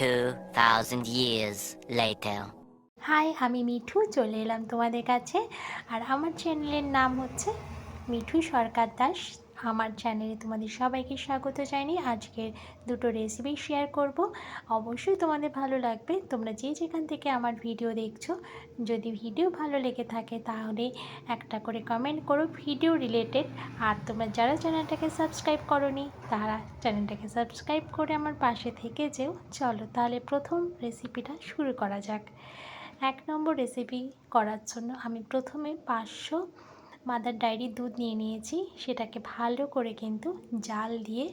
2,000 years later. High আমি মিঠু চলে এলাম তোমাদের কাছে আর আমার চ্যানেলের নাম হচ্ছে মিঠু সরকার দাস আমার চ্যানেলে তোমাদের সবাইকে স্বাগত জানি আজকের দুটো রেসিপি শেয়ার করব। অবশ্যই তোমাদের ভালো লাগবে। তোমরা যে যেখান থেকে আমার ভিডিও দেখছ, যদি ভিডিও ভালো লেগে থাকে তাহলে একটা করে কমেন্ট করো ভিডিও রিলেটেড আর তোমরা যারা চ্যানেলটাকে সাবস্ক্রাইব করনি, তারা চ্যানেলটাকে সাবস্ক্রাইব করে আমার পাশে থেকে যেও। চলো তাহলে প্রথম রেসিপিটা শুরু করা যাক। এক নম্বর রেসিপি করার জন্য আমি প্রথমে পাঁচশো মাদার ডায়েরি দুধ নিয়ে নিয়েছি, সেটাকে ভালো করে কিন্তু জাল দিয়ে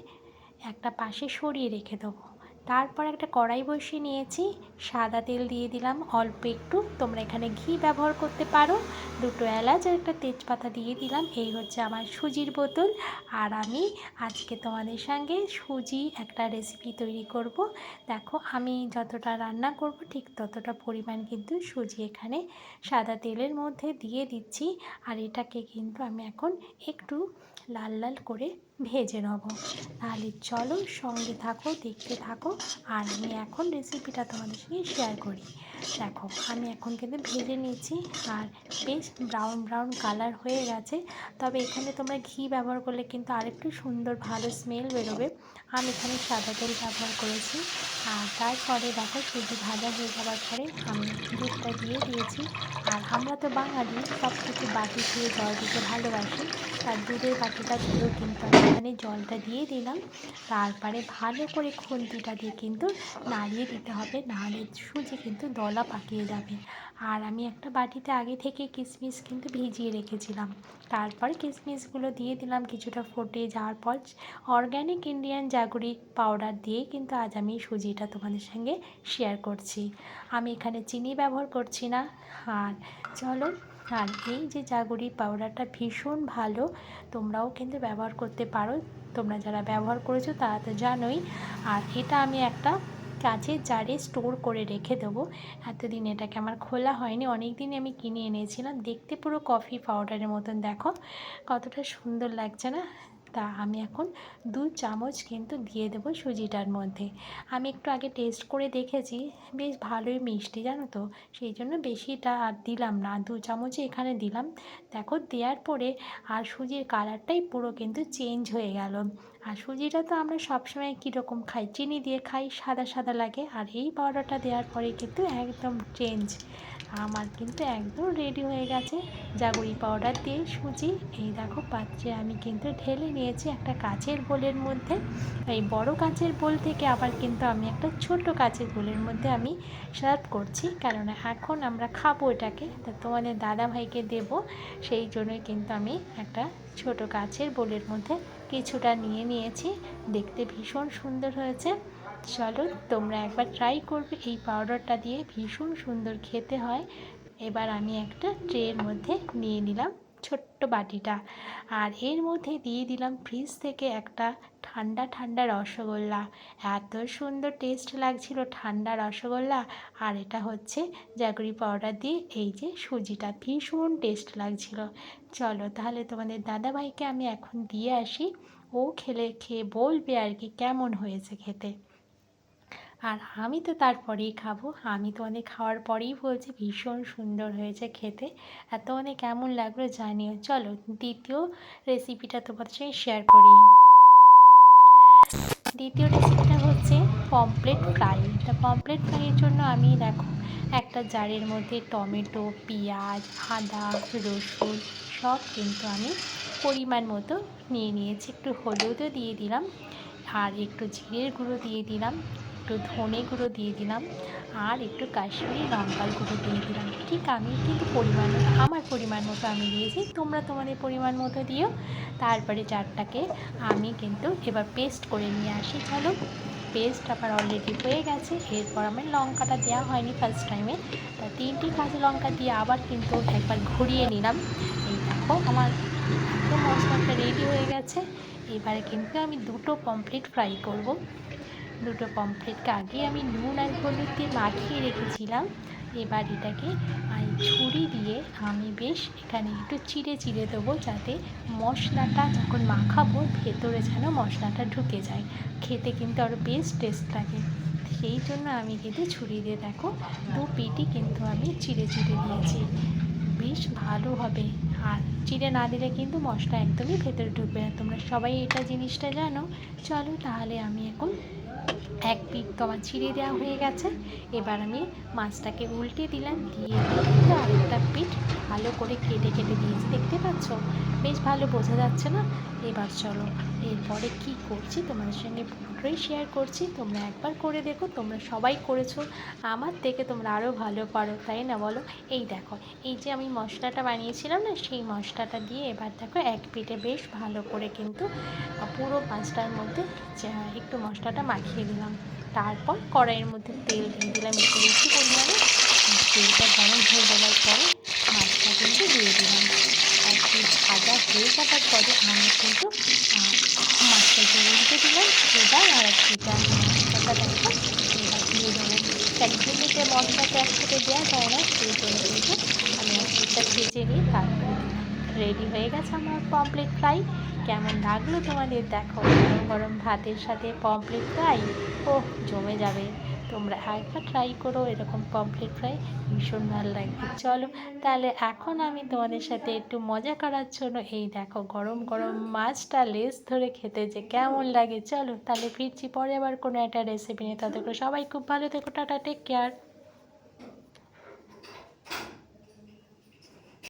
একটা পাশে সরিয়ে রেখে দেবো। তারপর একটা কড়াই বসিয়ে নিয়েছি। সাদা তেল দিয়ে দিলাম, অল্প একটু। তোমরা এখানে ঘি ব্যবহার করতে পারো। দুটো এলাচ আর একটা তেজপাতা দিয়ে দিলাম। এই হচ্ছে আমার সুজির বোতল। আর আমি আজকে তোমাদের সঙ্গে সুজি একটা রেসিপি তৈরি করব। দেখো, আমি যতটা রান্না করব ঠিক ততটা পরিমাণ কিন্তু সুজি এখানে সাদা তেলের মধ্যে দিয়ে দিচ্ছি। আর এটাকে কিন্তু আমি এখন একটু লাল লাল করে ভেজে নেব। তাহলে চলো সঙ্গে থাকো, দেখতে থাকো। আর আমি এখন রেসিপিটা তোমাদের সঙ্গে শেয়ার করি। দেখো, আমি এখন কিন্তু ভেজে নিয়েছি আর বেশ ব্রাউন ব্রাউন কালার হয়ে গেছে। তবে এখানে তোমরা ঘি ব্যবহার করলে কিন্তু আরেকটু সুন্দর ভালো স্মেল বেরোবে। আমি এখানে সাদা তেল ব্যবহার করেছি। আর তারপরে দেখো সুজি ভাজা হয়ে যাওয়ার পরে আমি দুধটা দিয়ে দিয়েছি। আর আমরা তো বাঙালি সব কিছু বাটি দিয়ে, জল দিতে ভালোবাসি। তার দুধের বাটিটা দিয়েও কিন্তু আমি এখানে জলটা দিয়ে দিলাম। তারপরে ভালো করে খুন্তিটা দিয়ে কিন্তু নাড়িয়ে দিতে হবে। নাহলে সুজি কিন্তু দলা পাকিয়ে যাবে। আর আমি একটা বাটিতে আগে থেকে কিশমিশ কিন্তু ভিজিয়ে রেখেছিলাম। তারপর কিশমিশগুলো দিয়ে দিলাম কিছুটা ফুটে যাওয়ার পর অর্গ্যানিক ইন্ডিয়ান জাগুরি পাউডার দিয়ে কিন্তু আজ আমি সুজিটা তোমাদের সঙ্গে শেয়ার করছি। আমি এখানে চিনি ব্যবহার করছি না। আর চলো আর এই যে জাগরি পাউডারটা ভীষণ ভালো, তোমরাও কিন্তু ব্যবহার করতে পারো। তোমরা যারা ব্যবহার করেছ তারা তো জানোই। আর এটা আমি একটা কাঁচের জারে স্টোর করে রেখে দেবো। এতদিন এটাকে আমার খোলা হয়নি অনেক দিন আমি কিনে এনেছিলাম। দেখতে পুরো কফি পাউডারের মতন, দেখো। কতটা সুন্দর লাগছে না? তা আমি এখন দু চামচ কিন্তু দিয়ে দেবো সুজিটার মধ্যে। আমি একটু আগে টেস্ট করে দেখেছি, বেশ ভালোই মিষ্টি জানো তো, সেই জন্য বেশিটা আর দিলাম না, দু চামচই এখানে দিলাম। দেখো দেওয়ার পরে আর সুজির কালারটাই পুরো কিন্তু চেঞ্জ হয়ে গেল। আর সুজিটা তো আমরা সবসময় কীরকম খাই? চিনি দিয়ে খাই, সাদা সাদা লাগে। আর এই পাউডারটা দেওয়ার পরে কিন্তু একদম চেঞ্জ আমার কিন্তু একদম রেডি হয়ে গেছে। জাগুরি পাউডার দিয়ে সুজি, এই দেখো পাত্রে আমি কিন্তু ঢেলে নিয়েছি একটা কাচের বোলের মধ্যে। এই বড় কাচের বোল থেকে আবার কিন্তু আমি একটা ছোট কাচের বোলের মধ্যে আমি সার্ভ করছি। কারণ এখন আমরা খাব এটাকে। তা তোমাদের দাদা ভাইকে দেবো। সেই জন্যই কিন্তু আমি একটা ছোট গাছের বোলের মধ্যে কিছুটা নিয়ে নিয়েছি। দেখতে ভীষণ সুন্দর হয়েছে। চলো তোমরা একবার ট্রাই করবে। এই পাউডারটা দিয়ে ভীষণ সুন্দর খেতে হয়। এবার আমি একটা ট্রের মধ্যে নিয়ে নিলাম ছোট্ট বাটিটা। আর এর মধ্যে দিয়ে দিলাম ফ্রিজ থেকে একটা ঠান্ডা ঠান্ডা রসগোল্লা। এত সুন্দর টেস্ট লাগছিল ঠান্ডা রসগোল্লা। আর এটা হচ্ছে জাগরি পাউডার দিয়ে এই যে সুজিটা, ভীষণ টেস্ট লাগছিল। চলো তাহলে তোমাদের দাদাভাইকে আমি এখন দিয়ে আসি। ও খেলে, খেয়ে বলবে আর কি কেমন হয়েছে খেতে। আর আমি তো তারপরেই খাব। আমি তো অনেক খাওয়ার পরেই বলছি ভীষণ সুন্দর হয়েছে খেতে। আর অনেক কেমন লাগল জানিও। চলো দ্বিতীয় রেসিপিটা তোমাদের সঙ্গে শেয়ার করি। দ্বিতীয় রেসিপিটা হচ্ছে পমপ্লেট ফ্রাই তা পমপ্লেট ফ্রাইয়ের জন্য আমি দেখো, একটা জারের মধ্যে টমেটো, পেঁয়াজ, আদা, রসুন সব কিন্তু আমি পরিমাণ মতো নিয়ে নিয়েছি। একটু হলুদও দিয়ে দিলাম আর একটু জিরের গুঁড়ো দিয়ে দিলাম। একটু ধনে গুঁড়ো দিয়ে দিলাম আর একটু কাশ্মীরি লঙ্কার গুঁড়ো দিয়ে দিলাম। ঠিক আমি কিন্তু পরিমাণ মতো, আমার পরিমাণ মতো আমি দিয়েছি, তোমরা তোমাদের পরিমাণ মতো দিও। তারপরে চারটাকে আমি কিন্তু এবার পেস্ট করে নিয়ে আসি। চলো পেস্ট আবার অলরেডি হয়ে গেছে। এরপর আমার লঙ্কাটা দেওয়া হয়নি ফার্স্ট টাইমে তা তিনটি কাঁচা লঙ্কা দিয়ে আবার কিন্তু একবার ঘুরিয়ে নিলাম। এই দেখো, আমার একদম মশলাটা রেডি হয়ে গেছে। এবারে কিন্তু আমি দুটো পমফ্রেট ফ্রাই করব। দুটো পমফ্রেটকে আগে আমি নুন আর হলুদ দিয়ে মাখিয়ে রেখেছিলাম। এবার এটাকে ছুরি দিয়ে আমি বেশ এখানে একটু চিড়ে চিড়ে দেবো যাতে মশলাটা যখন মাখাবো ভেতরে যেন মশলাটা ঢুকে যায়। খেতে কিন্তু আরও বেশ টেস্ট লাগে। সেই জন্য আমি কিন্তু ছুরি দিয়ে দেখো দু পিটি কিন্তু আমি চিড়ে চিড়ে দিয়েছি। বেশ ভালো হবে। আর চিড়ে না দিলে কিন্তু মশলা একদমই ভেতরে ঢুকবে না। তোমরা সবাই এটা জিনিসটা জানো। চলো তাহলে আমি এখন এক পিঠ তোমার ছিঁড়ে দেওয়া হয়ে গেছে। এবার আমি মাছটাকে উল্টে দিলাম, দিয়ে আরেকটা পিঠ ভালো করে কেটে কেটে দিয়েছি, দেখতে পাচ্ছ? বেশ ভালো বোঝা যাচ্ছে না। এবার চলো, এরপরে কি করছি তোমাদের সঙ্গে পুরোটাই শেয়ার করছি। তোমরা একবার করে দেখো, তোমরা সবাই করেছ। আমার থেকে তোমরা আরও ভালো পারো, তাই না বলো? এই দেখো, এই যে আমি মশলাটা বানিয়েছিলাম না, সেই মশলাটা দিয়ে এবার দেখো এক পিঠে বেশ ভালো করে কিন্তু পুরো পাঁচটার মধ্যে একটু মশলাটা মাখিয়ে দিলাম তারপর কড়াইয়ের মধ্যে তেল দিয়ে দিলাম একটু বেশি পরিমাণে। তেলটা গরম হয়ে যাওয়ার পরে মাছটা কিন্তু দিয়ে দিলাম। ভাজা হয়ে যাওয়ার পরে আমি কিন্তু আহ, মাছটাকে উল্টে দিলাম এবার আর এক পিঠে আমি মশলাটা দেখো এবার দিয়ে দেবো। একদিকে মশলাটা একসাথে দেওয়া যায় না সেই জন্য কিন্তু আমি এক পিঠটা ভেজে নিয়ে তারপরে রেডি হয়ে গেছে আমার পমপ্লেট ফ্রাই কেমন লাগল তোমাদের? দেখো গরম গরম ভাতের সাথে পমপ্লেট ফ্রাই ও জমে যাবে। তোমরা একবার ট্রাই করো, এরকম পমফ্লেট ফ্রাই ভীষণ ভালো লাগবে। চলো, তাহলে এখন আমি তোমাদের সাথে একটু মজা করার জন্য এই দেখো, গরম গরম মাছটা লেস ধরে খেতে যে কেমন লাগে। চলো, তাহলে ফিরছি পরে আবার কোনো একটা রেসিপি নিয়ে। তাদের সবাই খুব ভালো থেকো, টাটা টেক কেয়ার